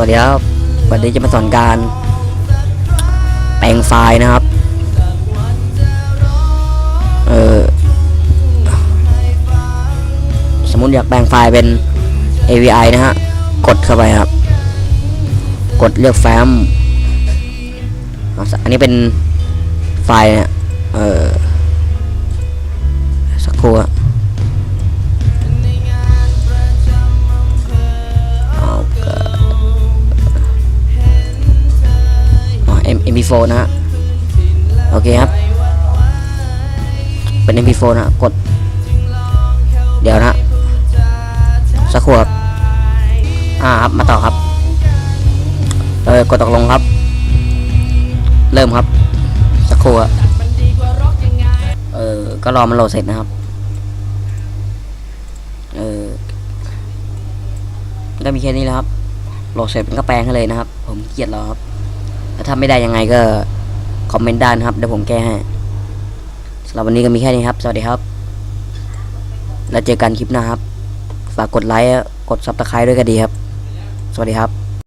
วัสดีครับ วันนี้จะมาสอนการ แปลงไฟล์นะครับ เออสมมติอยากแปลงไฟล์เป็น AVI นะฮะ กดเข้าไปครับ กดเลือกแฟ้ม อันนี้เป็นไฟล์เนี่ย เออสักครู่ MP4 นะฮะโอเคครับ เป็น MP4 นะฮะกด เดี๋ยวนะฮะสักครู่ครับอ่าครับมาต่อครับเออกดตกลงครับ เริ่มครับ สักครู่เออก็รอมันโหลดเสร็จนะครับเออก็มีแค่นี้แล้วครับโหลดเสร็จมันก็แปลงให้เลยนะครับ ผมเกลียดรอครับ ถ้าไม่ได้ยังไงก็คอมเมนต์ได้นะครับเดี๋ยวผมแก้ให้สำหรับวันนี้ก็มีแค่นี้ครับ สวัสดีครับ แล้วเจอกันคลิปหน้าครับ ฝากกดไลค์ กดซับสไครต์ด้วยก็ดีครับ สวัสดีครับ